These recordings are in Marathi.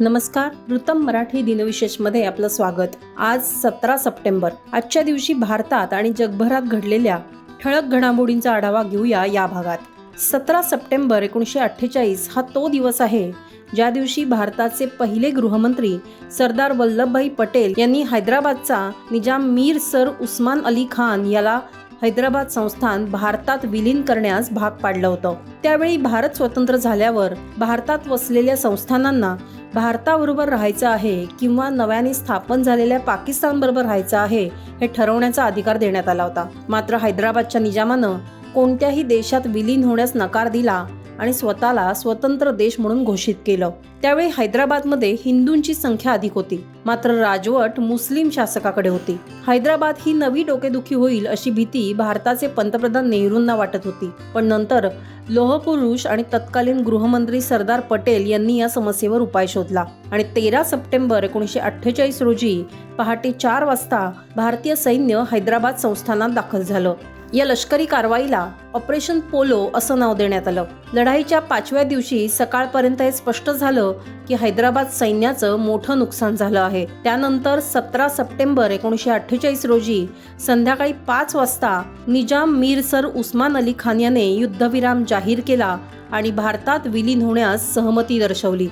नमस्कार ऋतम मराठी दिनविशेषमध्ये आपलं स्वागत. आज सतरा सप्टेंबर आजच्या दिवशी भारतात आणि जगभरात घडलेल्या ठळक घडामोडींचा आढावा घेऊया या भागात. सतरा सप्टेंबर एकोणीसशे अठ्ठेचाळीस हा तो दिवस आहे ज्या दिवशी भारताचे पहिले गृहमंत्री सरदार वल्लभभाई पटेल यांनी हैदराबादचा निजाम मीर सर उस्मान अली खान याला हैदराबाद संस्थान भारतात विलीन करण्यास भाग पाडलं होतं. त्यावेळी भारत स्वतंत्र झाल्यावर भारतात वसलेल्या संस्थानांना भारताबरोबर राहायचं आहे किंवा नव्याने स्थापन झालेल्या पाकिस्तानबरोबर राहायचं आहे हे ठरवण्याचा अधिकार देण्यात आला होता. मात्र हैदराबादच्या निजामानं कोणत्याही देशात विलीन होण्यास नकार दिला आणि स्वतःला स्वतंत्र देश म्हणून घोषित केलं. त्यावेळी हैदराबादमध्ये हिंदूंची संख्या अधिक होती. मात्र राजवट मुस्लिम शासकाकडे होती. हैदराबाद ही नवी डोकेदुखी होईल अशी भीती भारताचे पंतप्रधान नेहरूंना वाटत होती. पण नंतर लोहपुरुष आणि तत्कालीन गृहमंत्री सरदार पटेल यांनी या समस्येवर उपाय शोधला. आणि तेरा सप्टेंबर एकोणीसशे अठ्ठेचाळीस रोजी पहाटे चार वाजता भारतीय सैन्य हैदराबाद संस्थानात दाखल झालं. या लष्करी कारवाईला ऑपरेशन पोलो असं नाव देण्यात आलं. लढाईच्या पाचव्या दिवशी सकाळपर्यंत हे स्पष्ट झालं की हैदराबाद सैन्याचं मोठं नुकसान झालं आहे. त्यानंतर सतरा सप्टेंबर एकोणीसशे अठ्ठेचाळीस रोजी संध्याकाळी पाच वाजता निजाम मीर सर उस्मान अली खान याने युद्धविराम जाहीर केला आणि भारतात विलीन होण्यास सहमती दर्शवली.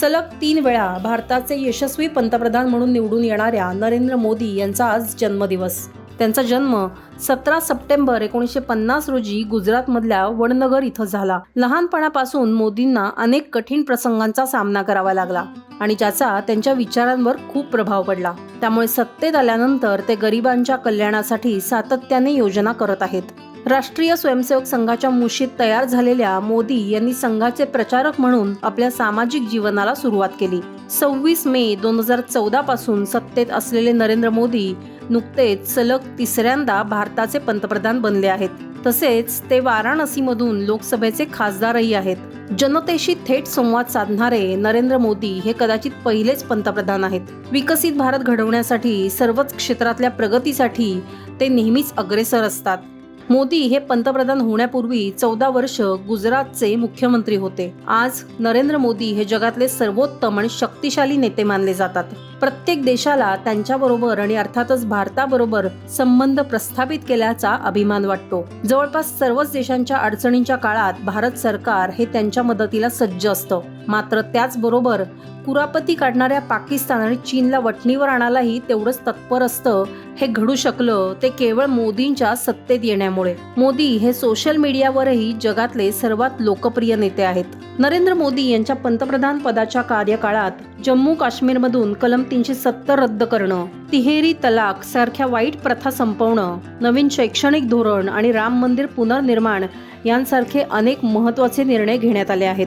सलग तीन वेळा भारताचे यशस्वी पंतप्रधान म्हणून निवडून येणाऱ्या नरेंद्र मोदी यांचा आज जन्मदिवस. त्यांचा जन्म सतरा सप्टेंबर एकोणीसशे पन्नास रोजी गुजरातमधल्या वडनगर इथं झाला. लहानपणापासून मोदींना अनेक कठीण प्रसंगांचा सामना करावा लागला आणि ज्याचा त्यांच्या विचारांवर खूप प्रभाव पडला. त्यामुळे सत्तेत आल्यानंतर ते गरिबांच्या कल्याणासाठी सातत्याने योजना करत आहेत. राष्ट्रीय स्वयंसेवक संघाच्या मुशीत तयार झालेल्या मोदी यांनी संघाचे प्रचारक म्हणून आपल्या सामाजिक जीवनाला सुरुवात केली. सव्वीस मे दोन हजार चौदा पासून सत्तेत असलेले नरेंद्र मोदी नुकतेच सलग तिसऱ्यांदा भारताचे पंतप्रधान बनले आहेत. तसेच ते वाराणसीमधून लोकसभेचे खासदारही आहेत. जनतेशी थेट संवाद साधणारे नरेंद्र मोदी हे कदाचित पहिलेच पंतप्रधान आहेत. विकसित भारत घडवण्यासाठी सर्वच क्षेत्रातल्या प्रगतीसाठी ते नेहमीच अग्रेसर असतात. मोदी हे पंतप्रधान होण्यापूर्वी चौदा वर्ष गुजरातचे मुख्यमंत्री होते. आज नरेंद्र मोदी हे जगातले सर्वोत्तम आणि शक्तिशाली नेते मानले जातात. प्रत्येक देशाला त्यांच्याबरोबर आणि अर्थातच भारताबरोबर संबंध प्रस्थापित केल्याचा अभिमान वाटतो. जवळपास सर्वच देशांच्या अडचणींच्या काळात भारत सरकार हे त्यांच्या मदतीला सज्ज असतं. मात्र त्याचबरोबर कुरापती काढणाऱ्या पाकिस्तान आणि चीनला वटणीवर आणायलाही तेवढंच तत्पर असतं हे घडू शकलं ते केवळ मोदींच्या सत्तेत येण्यामुळे. मोदी हे सोशल मीडियावरही जगातले सर्वात लोकप्रिय नेते आहेत. नरेंद्र मोदी यांच्या पंतप्रधान पदाच्या कार्यकाळात जम्मू काश्मीरमधून कलम तीनशे सत्तर रद्द करणं तिहेरी तलाक सारख्या वाईट प्रथा संपवणं नवीन शैक्षणिक धोरण आणि राम मंदिर पुनर्निर्माण यांसारखे अनेक महत्त्वाचे निर्णय घेण्यात आले आहेत.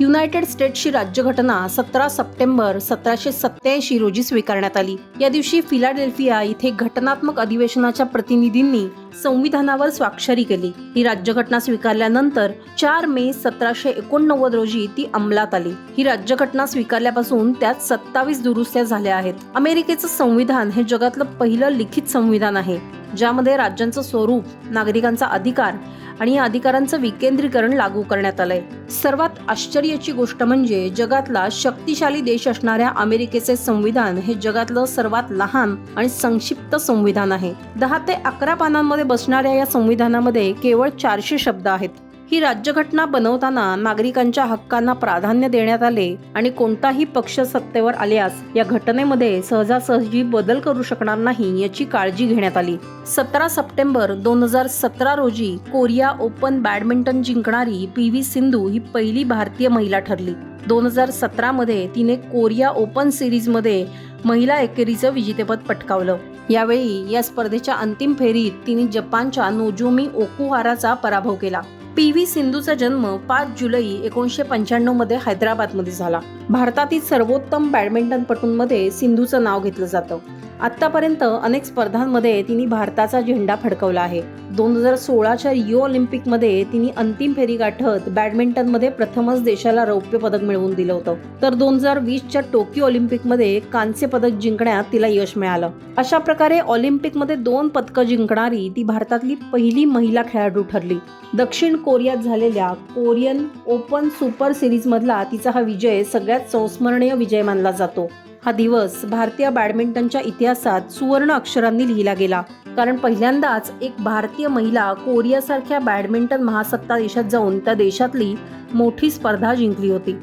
युनायटेड स्टेट्सची राज्यघटना सतरा सप्टेंबर सतराशे सत्याऐंशी रोजी स्वीकारण्यात आली. या दिवशी फिलाडेल्फिया इथे घटनात्मक अधिवेशनाच्या प्रतिनिधींनी संविधानावर स्वाक्षरी केली. ही राज्यघटना स्वीकारल्यानंतर चार मे सतराशे एकोणनव्वद रोजी ती अंमलात आली. ही राज्यघटना स्वीकारल्यापासून त्यात सत्तावीस दुरुस्त्या झाल्या आहेत. अमेरिकेचं संविधान हे जगातलं पहिलं लिखित संविधान आहे ज्यामध्ये राज्यांचं स्वरूप नागरिकांचा अधिकार आणि या अधिकारांचं विकेंद्रीकरण लागू करण्यात आलंय. सर्वात आश्चर्याची गोष्ट म्हणजे जगातला शक्तिशाली देश असणाऱ्या अमेरिकेचे संविधान हे जगातलं सर्वात लहान आणि संक्षिप्त संविधान आहे. दहा ते अकरा पानांमध्ये बसणाऱ्या या संविधानामध्ये केवळ चारशे शब्द आहेत. ही राज्यघटना बनवताना नागरिकांच्या हक्कांना प्राधान्य देण्यात आले आणि कोणताही पक्ष सत्तेवर आल्यास या घटनेमध्ये सहजासहजी बदल करू शकणार नाही याची काळजी घेण्यात आली. सतरा सप्टेंबर दोन हजार सतरा रोजी कोरिया ओपन बॅडमिंटन जिंकणारी पी व्ही सिंधू ही पहिली भारतीय महिला ठरली. दोन हजार सतरामध्ये तिने कोरिया ओपन सिरीजमध्ये महिला एकेरीचं विजेतेपद पटकावलं. यावेळी या स्पर्धेच्या अंतिम फेरीत तिने जपानच्या नोजोमी ओकुहाराचा पराभव केला. पी व्ही सिंधूचा जन्म पाच जुलै एकोणीसशे पंच्याण्णवमध्ये हैदराबादमध्ये झाला. भारतातील सर्वोत्तम बॅडमिंटनपटूंमध्ये सिंधूचं नाव घेतलं जातं. आत्तापर्यंत अनेक स्पर्धांमध्ये तिने भारताचा झेंडा फडकवला आहे. दोन हजार सोळाच्या रिओ ऑलिम्पिकमध्ये तिने अंतिम फेरी गाठत बॅडमिंटनमध्ये प्रथमच देशाला रौप्य पदक मिळवून दिलं होतं. तर दोन हजार वीसच्या टोकियो ऑलिम्पिकमध्ये कांस्य पदक जिंकण्यात तिला यश मिळालं. अशा प्रकारे ऑलिम्पिकमध्ये दोन पदकं जिंकणारी ती भारतातली पहिली महिला खेळाडू ठरली. दक्षिण कोरियात झालेल्या कोरियन ओपन सुपर सिरीज मधला तिचा हा विजय सगळ्यात संस्मरणीय विजय मानला जातो. हा दिवस भारतीय बॅडमिंटनच्या इतिहासात सुवर्ण अक्षरांनी लिहिला गेला. कारण पहिल्यांदाच एक भारतीय महिला कोरियासारख्या बॅडमिंटन महासत्ता देशात जाऊन त्या देशातली मोठी स्पर्धा जिंकली होती.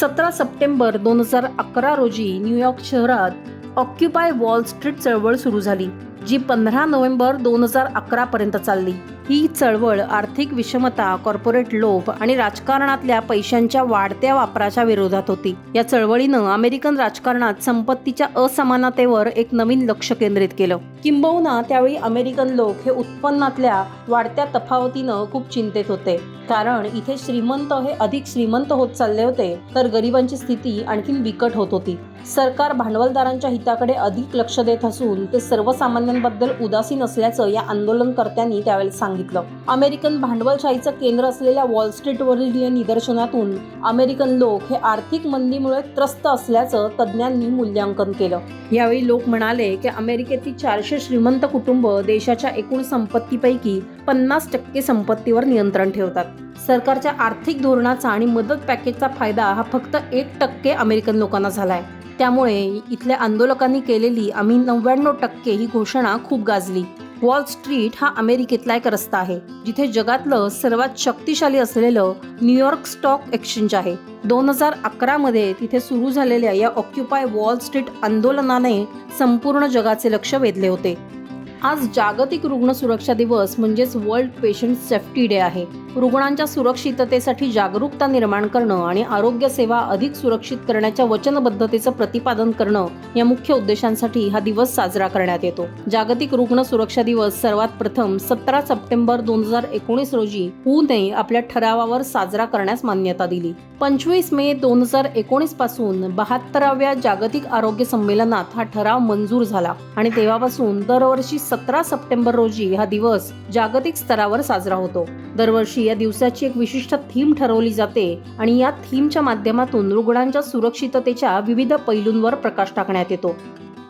सतरा सप्टेंबर दोन हजार अकरा रोजी न्यूयॉर्क शहरात ऑक्युपाय वॉल स्ट्रीट चळवळ सुरू झाली जी पंधरा नोव्हेंबर दोन हजार अकरा पर्यंत चालली. ही चळवळ आर्थिक विषमता कॉर्पोरेट लोभ आणि राजकारणातल्या पैशांच्या वाढत्या वापराच्या विरोधात होती. या चळवळीनं अमेरिकन राजकारणात संपत्तीच्या असमानतेवर एक नवीन लक्ष केंद्रित केलं. किंबहुना त्यावेळी अमेरिकन लोक हे उत्पन्नातल्या वाढत्या तफावतीनं खूप चिंतेत होते. कारण इथे श्रीमंत हे अधिक श्रीमंत होत चालले होते तर गरिबांची स्थिती आणखीन बिकट होत होती. सरकार भांडवलदारांच्या हिताकडे अधिक लक्ष देत असून ते सर्वसामान्यांबद्दल उदासीन असल्याचं या आंदोलनकर्त्यांनी त्यावेळेला सांगितलं. अमेरिकन भांडवलशाहीचं केंद्र असलेल्या वॉल स्ट्रीटवरील या निदर्शनातून अमेरिकन लोक हे आर्थिक मंदीमुळे त्रस्त असल्याचं तज्ज्ञांनी मूल्यांकन केलं. यावेळी लोक म्हणाले की अमेरिकेतील चारशे श्रीमंत कुटुंब देशाच्या एकूण संपत्तीपैकी पन्नास टक्के संपत्तीवर नियंत्रण ठेवतात. सरकारच्या आर्थिक धोरणाचा आणि मदत पॅकेजचा फायदा हा फक्त एक टक्के अमेरिकन लोकांना झालाय. त्यामुळे इथल्या आंदोलकांनी केलेली आम्ही नव्याण्णव टक्के ही घोषणा खूप गाजली. वॉल स्ट्रीट हा अमेरिकेतला एक रस्ता आहे जिथे जगातलं सर्वात शक्तिशाली असलेलं न्यूयॉर्क स्टॉक एक्सचेंज आहे. दोन हजार अकरा मध्ये तिथे सुरू झालेल्या या ऑक्युपाय वॉल स्ट्रीट आंदोलनाने संपूर्ण जगाचे लक्ष वेधले होते. आज जागतिक रुग्ण सुरक्षा दिवस म्हणजेच वर्ल्ड पेशंट सेफ्टी डे आहे. रुग्णांच्या सुरक्षिततेसाठी जागरूकता निर्माण करणं आणि आरोग्य सेवा अधिक सुरक्षित करण्याच्या वचनबद्धतेचं प्रतिपादन करणं या मुख्य उद्देशांसाठी हा दिवस साजरा करण्यात येतो. जागतिक रुग्ण सुरक्षा दिवस सर्वात प्रथम सतरा सप्टेंबर दोन हजार एकोणीस रोजी ने आपल्या ठरावावर साजरा करण्यास मान्यता दिली. पंचवीस मे दोन हजार एकोणीसपासून बहात्तराव्या जागतिक आरोग्य संमेलनात हा ठराव मंजूर झाला आणि तेव्हापासून दरवर्षी सतरा सप्टेंबर रोजी हा दिवस जागतिक स्तरावर साजरा होतो. दरवर्षी या दिवसाची एक विशिष्ट थीम ठरवली जाते आणि या थीमच्या माध्यमातून रुग्णांच्या सुरक्षिततेच्या विविध पैलूंवर प्रकाश टाकण्यात येतो.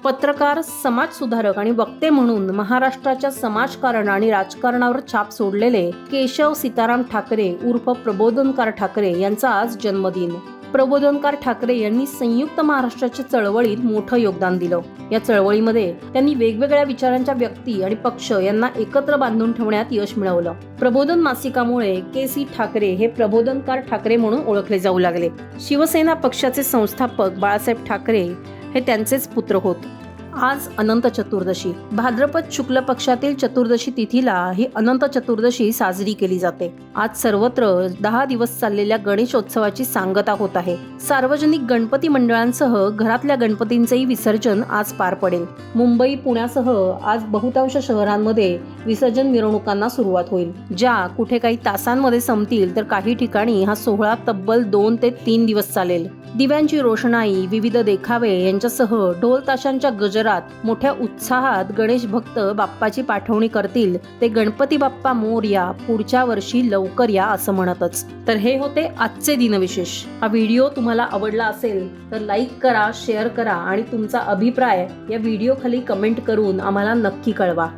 पत्रकार समाज सुधारक आणि वक्ते म्हणून महाराष्ट्राच्या समाजकारण आणि राजकारणावर छाप सोडलेले केशव सीताराम ठाकरे उर्फ प्रबोधनकार ठाकरे यांचा आज जन्मदिन. प्रबोधनकार ठाकरे यांनी संयुक्त महाराष्ट्राच्या चळवळीत मोठं योगदान दिलं. या चळवळीमध्ये त्यांनी वेगवेगळ्या विचारांच्या व्यक्ती आणि पक्ष यांना एकत्र बांधून ठेवण्यात यश मिळवलं. प्रबोधन मासिकामुळे के सी ठाकरे हे प्रबोधनकार ठाकरे म्हणून ओळखले जाऊ लागले. शिवसेना पक्षाचे संस्थापक बाळासाहेब ठाकरे हे त्यांचेच पुत्र होत. आज अनंत चतुर्दशी. भाद्रपद शुक्ल पक्षातील चतुर्दशी तिथीला ही अनंत चतुर्दशी साजरी केली जाते. आज सर्वत्र दहा दिवस चाललेल्या गणेशोत्सवाची सांगता होत आहे. सार्वजनिक गणपती मंडळांसह घरातल्या गणपतींचेही विसर्जन आज पार पडेल. मुंबई पुण्यासह आज बहुतांश शहरांमध्ये विसर्जन मिरवणुकांना सुरुवात होईल. ज्या कुठे काही तासांमध्ये संपतील तर काही ठिकाणी हा सोहळा तब्बल दोन ते तीन दिवस चालेल. दिव्यांची रोषणाई विविध देखावे यांच्यासह ढोल ताशांच्या गजरात मोठ्या उत्साहात गणेश भक्त बाप्पाची पाठवणी करतील. ते गणपती बाप्पा मोरया पुढच्या वर्षी लवकर या असं म्हणतच. तर हे होते आजचे दिनविशेष. हा व्हिडिओ तुम्हाला आवडला असेल तर लाईक करा शेअर करा आणि तुमचा अभिप्राय या व्हिडिओ खाली कमेंट करून आम्हाला नक्की कळवा.